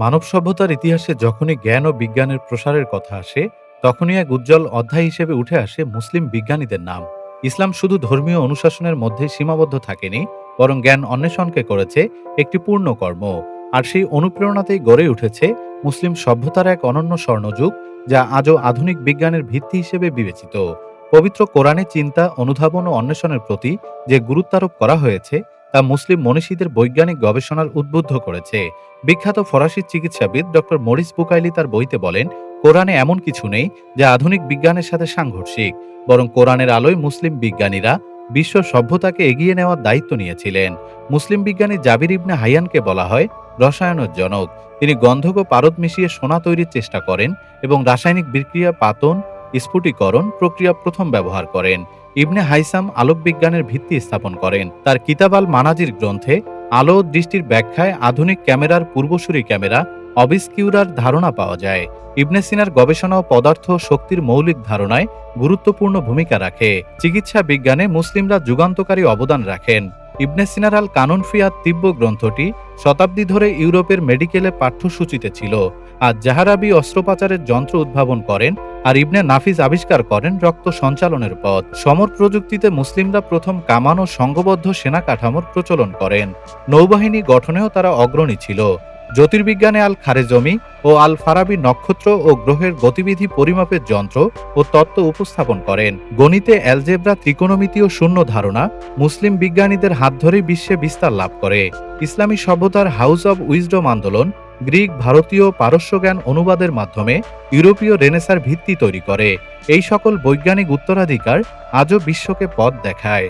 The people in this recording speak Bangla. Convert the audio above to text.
মানব সভ্যতার ইতিহাসে যখনই জ্ঞান ও বিজ্ঞানের প্রসারের কথা আসে, তখনই এক উজ্জ্বল অধ্যায় হিসেবে উঠে আসে মুসলিম বিজ্ঞানীদের নাম। ইসলাম শুধু ধর্মীয় অনুশাসনের মধ্যে সীমাবদ্ধ থাকেনি, বরং জ্ঞান অন্বেষণকে করেছে একটি পূর্ণ কর্ম আর সেই অনুপ্রেরণাতেই গড়ে উঠেছে মুসলিম সভ্যতার এক অনন্য স্বর্ণযুগ, যা আজও আধুনিক বিজ্ঞানের ভিত্তি হিসেবে বিবেচিত। পবিত্র কোরআনে চিন্তা, অনুধাবন ও অন্বেষণের প্রতি যে গুরুত্বারোপ করা হয়েছে তা মুসলিম মনীষীদের বৈজ্ঞানিক গবেষণার উদ্বুদ্ধ করেছে। বিখ্যাত ফরাসি চিকিৎসাবিদ ডক্টর মরিস বুকাইলি তার বইতে বলেন, কোরআনে এমন কিছু নেই যা আধুনিক বিজ্ঞানের সাথে সাংঘর্ষিক, বরং কোরআনের আলোয় মুসলিম বিজ্ঞানীরা বিশ্ব সভ্যতাকে এগিয়ে নেওয়ার দায়িত্ব নিয়েছিলেন। মুসলিম বিজ্ঞানী জাবির ইবনে হাইয়ানকে বলা হয় রসায়নের জনক তিনি গন্ধক ও পারদ মিশিয়ে সোনা তৈরির চেষ্টা করেন এবং রাসায়নিক বিক্রিয়া পাতন স্ফুটিকরণ প্রক্রিয়া প্রথম ব্যবহার করেন। ইবনে হাইসাম আলোক বিজ্ঞানের ভিত্তি স্থাপন করেন। তার কিতাব আল মানাজির গ্রন্থে আলো দৃষ্টির ব্যাখ্যায় আধুনিক ক্যামেরার পূর্বসূরি ক্যামেরা, অবিস্কিউরার ধারণা পাওয়া যায়। ইবনে সিনার গবেষণা ও পদার্থ শক্তির মৌলিক ধারণায় গুরুত্বপূর্ণ ভূমিকা রাখে। চিকিৎসা বিজ্ঞানে মুসলিমরা যুগান্তকারী অবদান রাখেন। ইবনে সিনারাল কানুন ফিয়াত তিব্য গ্রন্থটি শতাব্দী ধরে ইউরোপের মেডিকেলে পাঠ্যসূচিতে ছিল, আর জাহারাবি অস্ত্রোপাচারের যন্ত্র উদ্ভাবন করেন আর ইবনে নাফিজ আবিষ্কার করেন রক্ত সঞ্চালনের পথ। সমর প্রযুক্তিতে মুসলিমরা প্রথম কামান ও সংঘবদ্ধ সেনা কাঠামোর প্রচলন করেন। নৌবাহিনী গঠনেও তারা অগ্রণী ছিল। জ্যোতির্বিজ্ঞানে আল খারেজমি ও আল ফারাবি নক্ষত্র ও গ্রহের গতিবিধি পরিমাপের যন্ত্র ও তত্ত্ব উপস্থাপন করেন। গণিতে অ্যালজেব্রা ত্রিকোণমিতি ও শূন্য ধারণা মুসলিম বিজ্ঞানীদের হাত ধরেই বিশ্বে বিস্তার লাভ করে। ইসলামী সভ্যতার হাউস অব উইজডম আন্দোলন গ্রিক, ভারতীয় পারস্য জ্ঞান অনুবাদের মাধ্যমে ইউরোপীয় রেনেসার ভিত্তি তৈরি করে। এই সকল বৈজ্ঞানিক উত্তরাধিকার আজও বিশ্বকে পথ দেখায়।